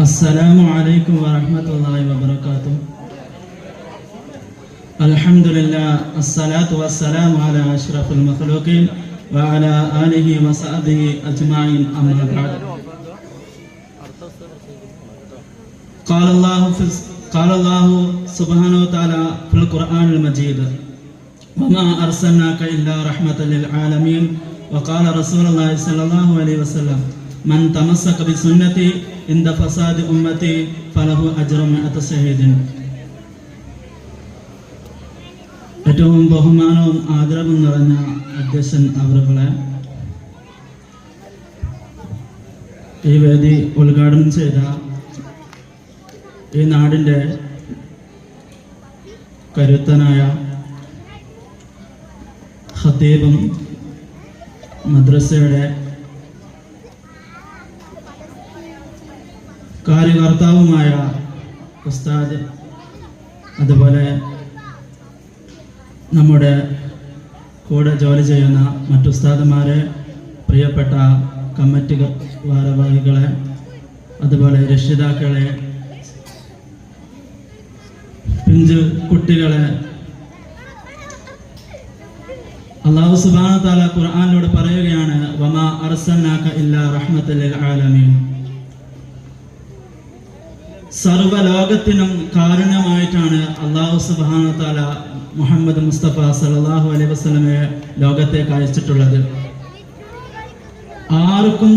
السلام عليكم ورحمة الله وبركاته. الحمد لله الصلاة والسلام على أشرف المخلوقين وعلى آله وصحبه أجمعين أما بعد. قال الله في قال الله سبحانه وتعالى في القرآن المجيد وما أرسلناك إلا رحمة للعالمين. وقال رسول الله صلى الله عليه وسلم മൻ تمسك بسنتي സുന്നത്തി فساد ഫസാദ് ഉമ്മത്തി ഫലഹു അജ്റും മിഅത സഹീദിൻ ഏറ്റവും ബഹുമാനവും ആദരവും നിറഞ്ഞ അധ്യക്ഷൻ അവരുകളെ ഈ വേദി ഉദ്ഘാടനം ചെയ്ത ഈ നാടിന്റെ കരുത്തനായ ഹദീബും മദ്രസയുടെ കാര്യകർത്താവുമായ ഉസ്താദ് അതുപോലെ നമ്മുടെ കൂടെ ജോലി ചെയ്യുന്ന മറ്റു ഉസ്താദുമാരെ പ്രിയപ്പെട്ട കമ്മിറ്റി ഭാരവാഹികളെ അതുപോലെ രക്ഷിതാക്കളെ പിഞ്ച് കുട്ടികളെ അള്ളാഹു സുബാന താല ഖുർആാനിലൂടെ പറയുകയാണ് വമാ അറസന്നാക്ക ഇല്ല റഹ്മത്തുൽ ആലമീൻ. സർവലോകത്തിനും കാരണമായിട്ടാണ് അള്ളാഹു സുബാന മുഹമ്മദ് മുസ്തഫ സലാഹു അലൈഹി വസല്ലമയെ ലോകത്തേക്ക് അയച്ചിട്ടുള്ളത്. ആർക്കും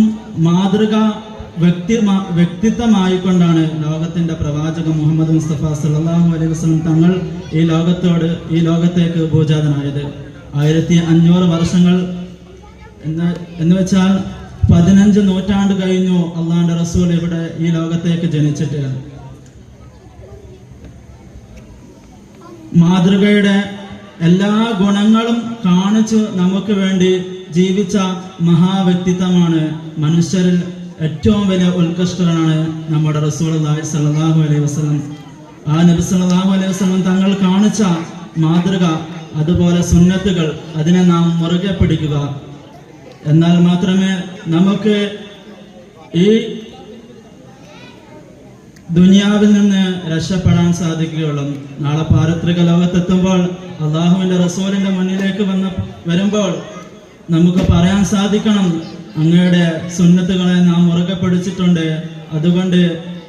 മാതൃക വ്യക്തി വ്യക്തിത്വമായിക്കൊണ്ടാണ് ലോകത്തിന്റെ പ്രവാചകൻ മുഹമ്മദ് മുസ്തഫ സല്ലല്ലാഹു അലൈഹി വസ്ലം തങ്ങൾ ഈ ലോകത്തോട് ഈ ലോകത്തേക്ക് ഭൂജാതനായത്. ആയിരത്തി അഞ്ഞൂറ് വർഷങ്ങൾ എന്ന് എന്ന് വെച്ചാൽ പതിനഞ്ച് നൂറ്റാണ്ട് കഴിഞ്ഞു അള്ളാന്റെ റസൂൽ ഇവിടെ ഈ ലോകത്തേക്ക് ജനിച്ചിട്ട്. മാതൃകയുടെ എല്ലാ ഗുണങ്ങളും കാണിച്ചു നമുക്ക് വേണ്ടി ജീവിച്ച മഹാവ്യക്തിത്വമാണ് മനുഷ്യരിൽ ഏറ്റവും വലിയ ഉത്കൃഷ്ടനാണ് നമ്മുടെ റസൂൽ സല്ലല്ലാഹു അലൈഹി വസ്ലം ആ നബി സല്ലല്ലാഹു അലൈഹി വസ്ലം തങ്ങൾ കാണിച്ച മാതൃക അതുപോലെ സുന്നത്തുകൾ അതിനെ നാം മുറുകെ പിടിക്കുക. എന്നാൽ മാത്രമേ നമുക്ക് ഈ ദുനിയാവിൽ നിന്ന് രക്ഷപ്പെടാൻ സാധിക്കുകയുള്ളൂ. നാളെ പാരത്രിക ലോകത്തെത്തുമ്പോൾ അള്ളാഹുവിന്റെ റസൂലിന്റെ മുന്നിലേക്ക് വന്ന് വരുമ്പോൾ നമുക്ക് പറയാൻ സാധിക്കണം അങ്ങയുടെ സുന്നത്തുകളെ നാം മുറുകെ പിടിച്ചിട്ടുണ്ട്. അതുകൊണ്ട്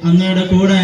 അങ്ങയുടെ കൂടെ